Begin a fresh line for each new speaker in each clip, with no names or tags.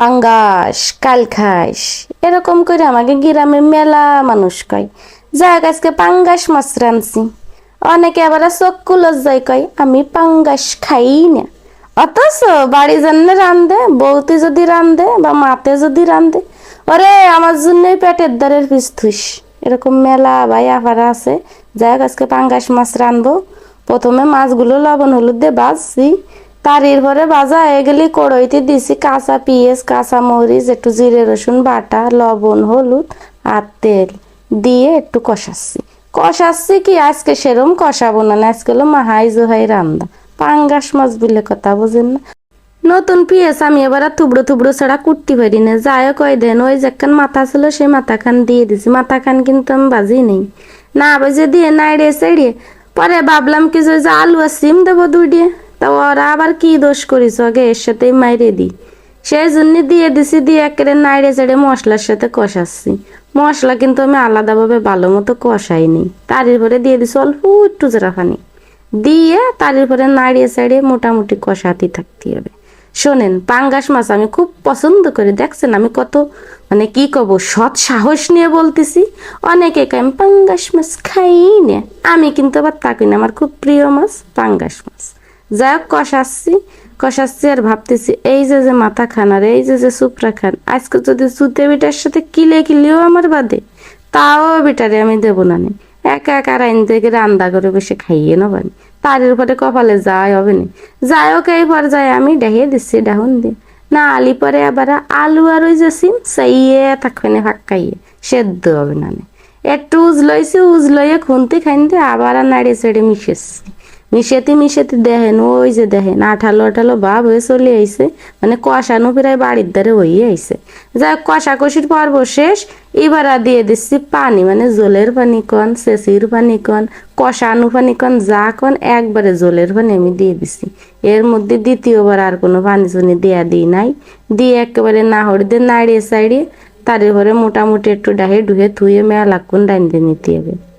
পাঙ্গাস কাল খাস এরকম করে আমাকে গ্রামে মেলা মানুষ কয়। যাক আজকে পাঙ্গাস মাছ রাঁধছি। অনেকে আবার চক্ষু লজ্জায় কয়, আমি পাঙ্গাস খাই না। অথচ বাড়ি জন্য রান্ধে বউতে যদি রান্ধে বা মাতে যদি রান্ধে ওরে, আমার জন্যই পেটের দ্বারের পিস থুস এরকম মেলা ভাই আফারা আছে। যাই আজকে পাঙ্গাস মাছ রানবো প্রথমে মাছগুলো লবণ হলুদ দিয়ে বাজছি তার এরপরে বাজা হয়ে গেলে কড়াইতে দিছি কাঁচা পেঁয়াজ, কাঁচা মরিচ, একটু জিরে, রসুন, বাটা, লবণ, হলুদ আর তেল। দিয়ে একটু কষাচ্ছি। কষাচ্ছি কি? আজকে সেরম কষাবো না, আজকে হলো মাহাই জোহাই রান্দা। পাঙ্গাস মাছ বলে কথা বোঝেন না। নতুন পিএস আমি এবার আর থুবড়ো থুবড়ো ছাড়া কুটতে পারি না। যায় কয় দেন, ওই যেখান মাথা ছিল সেই মাথা খান দিয়ে দিছি। মাথা খান কিন্তু আমি বাজি নেই। না বাজে দিয়ে নাইড়ে সেড়িয়ে পরে ভাবলাম কি যে আলু আর সিম দেবো দুই দিয়ে। তা ওরা আবার কি দোষ করিস? আগে এর সাথেই মাইরে দিই সেই জন্য দিয়ে দিছি, দিয়ে একেবারে নাইড়ে চেড়ে মশলার সাথে কষাচ্ছি। মশলা কিন্তু আমি আলাদাভাবে ভালো মতো কষাইনি। তার উপরে দিয়ে দিছি অল্প একটু জেরা পানি দিয়ে তার উপরে নাড়িয়ে চাড়িয়ে মোটামুটি কষাতে থাকতে হবে। শোনেন, পাঙ্গাস মাছ আমি খুব পছন্দ করি। দেখছেন আমি কত মানে কি কব, সৎ সাহস নিয়ে বলতেছি। অনেকে আমি পাঙ্গাস মাছ খাই না। আমি কিন্তু আবার তাকি না, আমার খুব প্রিয় মাছ পাঙ্গাস মাছ। যাই হোক কষাচ্ছি কষাচ্ছি আর ভাবতেছি, এই যে যে মাথা খান আর এই যে যে সুপরা খান, আজকে যদি সুতে বিটার সাথে কিলে কিলেও আমার বাদে, তাও বিটারে আমি দেবো না নে। একা একা রাইন থেকে রান্না করে বসে খাইয়ে নেবানি তার উপরে কপালে যায় হবে না। যাই হোক এই পর্যায়ে আমি ডেহে দিচ্ছি, ডাহুন দিয়ে। না, আলি পরে আবার আলু আর ওই যে সিম, সেইয়ে থাকবে না ফাঁকাইয়ে সেদ্ধ হবে না। একটু উজ লইছি উজ লইয়ে খুনতে খাইনতে আবার নাড়িয়ে চেড়ে মিশেছি মিশেতে মিশেতে দেখেন, ওই যে দেখেন, আঠালো আঠালো ভাব হয়ে চলে আইছে। মানে কষানো প্রায় বাড়ির দ্বারে হয়ে আইছে। যাই হোক, কষাকষির পর্ব শেষ। এবার দিয়ে দিচ্ছি পানি মানে জলের পানি কন চেঁচির পানি কন, কষানো পানি কন, যা কন, একবারে জলের পানি আমি দিয়ে দিছি এর মধ্যে দ্বিতীয়বার আর কোনো পানি চুনি দেয়া দিই নাই। দিয়ে একেবারে নাহড় দিয়ে নাড়িয়ে সাইড়িয়ে তার ঘরে মোটামুটি একটু ডাহে ডুহে থুয়ে ধুয়ে ডাইন দিয়ে নিতে হবে।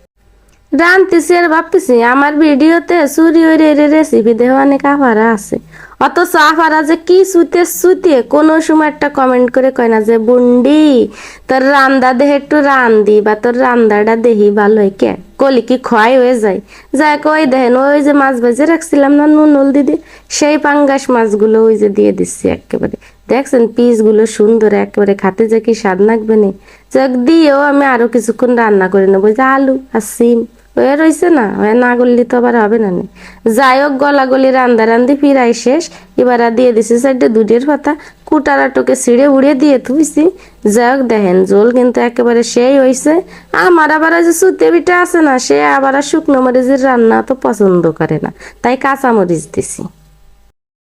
রানতেছি আর ভাবতেছি, আমার ভিডিওতে চুরি ওই রেসিপি অনেক আফারা আছে। অথচ আফারা যে কি সুতে সুতে, কোনো সময় একটা কমেন্ট করে কয় না যে, বুন্ডি, তোর রান্দা দেহে একটু রান্দি বা তোর রান্দাটা দেহি ভালো হয় কে? কলি কি ক্ষয় হয়ে যায়? যাই কই দেখেন, ওই যে মাছ ভেজে রাখছিলাম না নুনুল দিদি, সেই পাঙ্গাস মাছগুলো ওই যে দিয়ে দিচ্ছি একেবারে। দেখছেন, পিসগুলো সুন্দর, একেবারে খাতে যে কি স্বাদ লাগবে না। যাক দিয়েও আমি আরও কিছুক্ষণ রান্না করে নেব। যে আলু আর সিম। হয়ে রয়েছে না ওয়ে না করলে তো আবার হবে না। যাই হোক গলা গলি রান্দা রান্দি ফিরাই শেষ। এবার দিয়ে দিছি সাইডে দুধের পাতা। কুটারাটোকে ছিঁড়ে উড়িয়ে দিয়ে তুইছি যাই হোক, দেখেন জোল কিন্তু একেবারে সেই হয়েছে আমার আবার যে সুতে পিঠা আছে না, সে আবার শুকনো মরিচের রান্না তো পছন্দ করে না। তাই কাঁচা মরিচ দিছি।